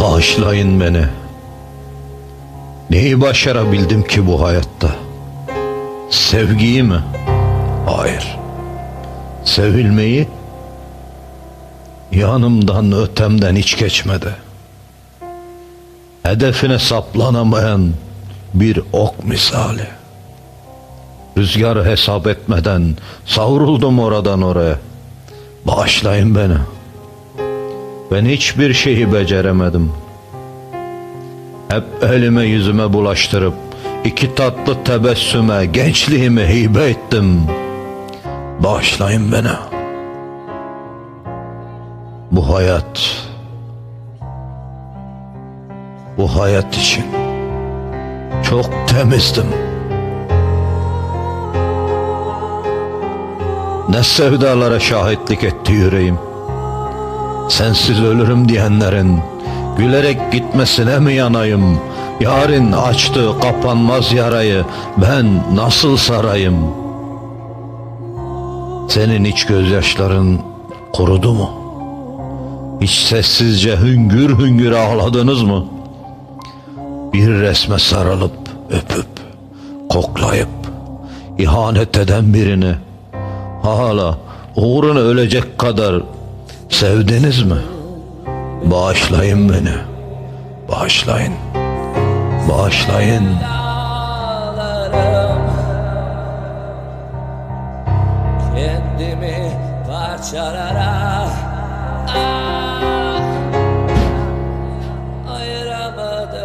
Bağışlayın beni. Neyi başarabildim ki bu hayatta? Sevgiyi mi? Hayır. Sevilmeyi yanımdan ötemden hiç geçmedi. Hedefine saplanamayan bir ok misali. Rüzgar hesap etmeden savruldum oradan oraya. Bağışlayın beni. Ben hiçbir şeyi beceremedim. Hep elime yüzüme bulaştırıp iki tatlı tebessüme gençliğimi hibe ettim. Bağışlayın beni. Bu hayat bu hayat için çok temizdim. Ne sevdalara şahitlik etti yüreğim. Sensiz ölürüm diyenlerin gülerek gitmesine mi yanayım? Yarın açtığı kapanmaz yarayı ben nasıl sarayım? Senin iç gözyaşların kurudu mu? Hiç sessizce hüngür hüngür ağladınız mı? Bir resme sarılıp öpüp koklayıp ihanet eden birini hala uğruna ölecek kadar sevdiniz mi? Bağışlayın beni. Bağışlayın. Bağışlayın. Kendimi parçalara ah, Ayıramadım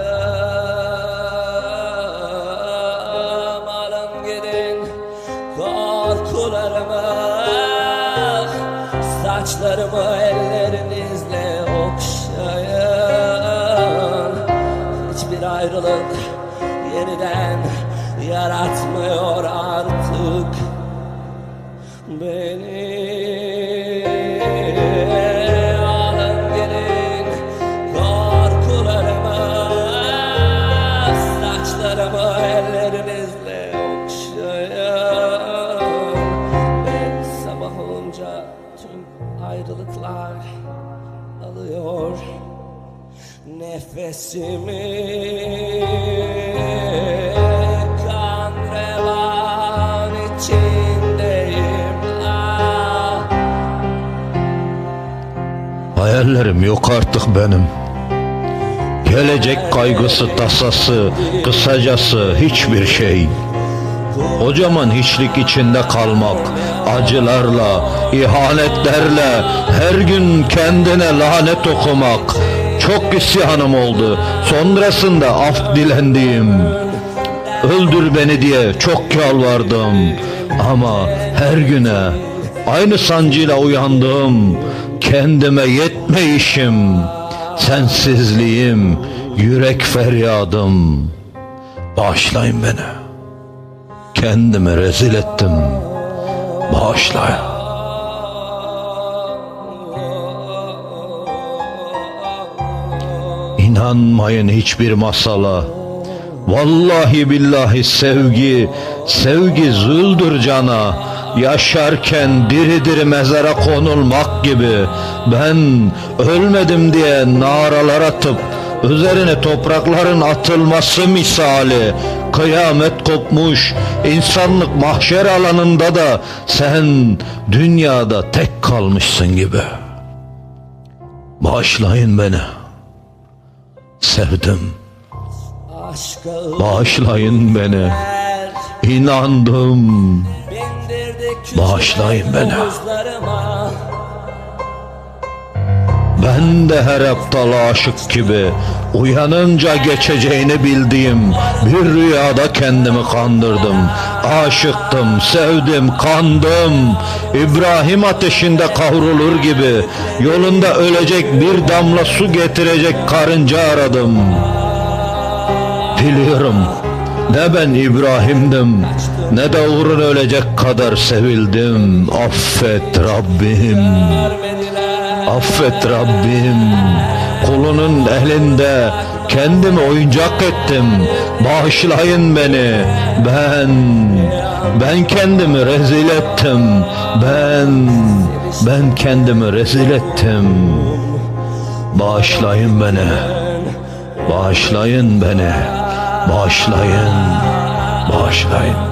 Alın gidin korkularımı Saçlarımı ellerinizle okşayın Hiçbir ayrılık yeniden yaratmıyor artık. Beni nefesimi ah. Hayallerim yok artık benim. Gelecek kaygısı tasası, kısacası hiçbir şey. Kocaman hiçlik içinde kalmak, acılarla, ihanetlerle, her gün kendine lanet okumak. Çok isyanım oldu, sonrasında af dilendiğim. Öldür beni diye çok yalvardım. Ama her güne aynı sancıyla uyandım. Kendime yetmeyişim, sensizliğim, yürek feryadım. Bağışlayın beni. Kendimi rezil ettim. Bağışlayın. İnanmayın hiçbir masala. Vallahi billahi sevgi, sevgi züldür cana. Yaşarken diri diri mezara konulmak gibi. Ben ölmedim diye naralar atıp üzerine toprakların atılması misali. Kıyamet kopmuş, insanlık mahşer alanında da sen dünyada tek kalmışsın gibi. Bağışlayın beni. Sevdim. Bağışlayın beni. İnandım. Bağışlayın beni. Ben de her aptal aşık gibi uyanınca geçeceğini bildiğim bir rüyada kendimi kandırdım. Aşıktım, sevdim, kandım. İbrahim ateşinde kavrulur gibi yolunda ölecek bir damla su getirecek karınca aradım. Biliyorum ne ben İbrahim'dim ne de uğruna ölecek kadar sevildim. Affet Rabbim. Affet Rabbim. Kulunun elinde kendimi oyuncak ettim. Bağışlayın beni. Ben ben kendimi rezil ettim. Ben ben kendimi rezil ettim. Bağışlayın beni. Bağışlayın beni. Bağışlayın. Bağışlayın.